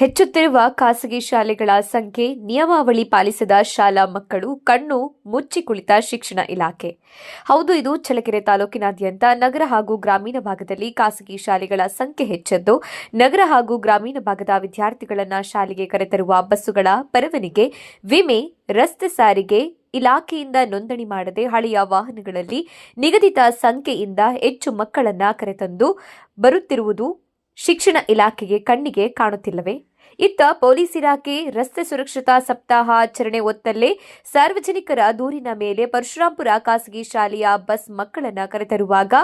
ಹೆಚ್ಚುತ್ತಿರುವ ಖಾಸಗಿ ಶಾಲೆಗಳ ಸಂಖ್ಯೆ, ನಿಯಮಾವಳಿ ಪಾಲಿಸದ ಶಾಲಾ ಮಕ್ಕಳು ಕಣ್ಣು ಮುಚ್ಚಿ ಕುಳಿತ ಶಿಕ್ಷಣ ಇಲಾಖೆ. ಹೌದು, ಇದು ಚಳ್ಳಕೆರೆ ತಾಲೂಕಿನಾದ್ಯಂತ ನಗರ ಹಾಗೂ ಗ್ರಾಮೀಣ ಭಾಗದಲ್ಲಿ ಖಾಸಗಿ ಶಾಲೆಗಳ ಸಂಖ್ಯೆ ಹೆಚ್ಚದ್ದು. ನಗರ ಹಾಗೂ ಗ್ರಾಮೀಣ ಭಾಗದ ವಿದ್ಯಾರ್ಥಿಗಳನ್ನು ಶಾಲೆಗೆ ಕರೆತರುವ ಬಸ್ಸುಗಳ ಪರವನಿಗೆ ವಿಮೆ, ರಸ್ತೆ ಸಾರಿಗೆ ಇಲಾಖೆಯಿಂದ ನೋಂದಣಿ ಮಾಡದೆ ಹಳೆಯ ವಾಹನಗಳಲ್ಲಿ ನಿಗದಿತ ಸಂಖ್ಯೆಯಿಂದ ಹೆಚ್ಚು ಮಕ್ಕಳನ್ನ ಕರೆತಂದು ಬರುತ್ತಿರುವುದು ಶಿಕ್ಷಣ ಇಲಾಖೆಗೆ ಕಣ್ಣಿಗೆ ಕಾಣುತ್ತಿಲ್ಲವೇ? ಇತ್ತ ಪೊಲೀಸ್ ಇಲಾಖೆ ರಸ್ತೆ ಸುರಕ್ಷತಾ ಸಪ್ತಾಹ ಆಚರಣೆ ಒತ್ತಲ್ಲೇ ಸಾರ್ವಜನಿಕರ ದೂರಿನ ಮೇಲೆ ಪರಶುರಾಂಪುರ ಖಾಸಗಿ ಶಾಲೆಯ ಬಸ್ ಮಕ್ಕಳನ್ನ ಕರೆತರುವಾಗ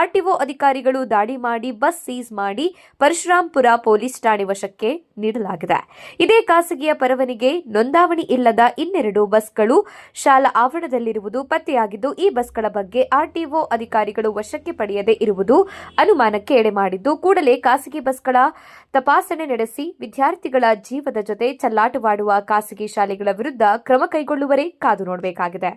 ಆರ್ಟಿಒ ಅಧಿಕಾರಿಗಳು ದಾಳಿ ಮಾಡಿ ಬಸ್ ಸೀಸ್ ಮಾಡಿ ಪರಶುರಾಂಪುರ ಪೊಲೀಸ್ ಠಾಣೆ ವಶಕ್ಕೆ ನೀಡಲಾಗಿದೆ. ಇದೇ ಖಾಸಗಿಯ ಪರವನಿಗೆ ನೋಂದಾವಣಿ ಇಲ್ಲದ ಇನ್ನೆರಡು ಬಸ್ಗಳು ಶಾಲಾ ಆವರಣದಲ್ಲಿರುವುದು ಪತ್ತೆಯಾಗಿದ್ದು, ಈ ಬಸ್ಗಳ ಬಗ್ಗೆ ಆರ್ಟಿಒ ಅಧಿಕಾರಿಗಳು ವಶಕ್ಕೆ ಪಡೆಯದೇ ಇರುವುದು ಅನುಮಾನಕ್ಕೆ ಎಡೆ ಮಾಡಿದ್ದು, ಕೂಡಲೇ ಖಾಸಗಿ ಬಸ್ಗಳ ತಪಾಸಣೆ ನಡೆಸಿ ವಿದ್ಯಾರ್ಥಿಗಳ ಜೀವದ ಜೊತೆ ಚಲ್ಲಾಟವಾಡುವ ಖಾಸಗಿ ಶಾಲೆಗಳ ವಿರುದ್ಧ ಕ್ರಮ ಕೈಗೊಳ್ಳುವರೇ ಕಾದು ನೋಡಬೇಕಾಗಿದೆ.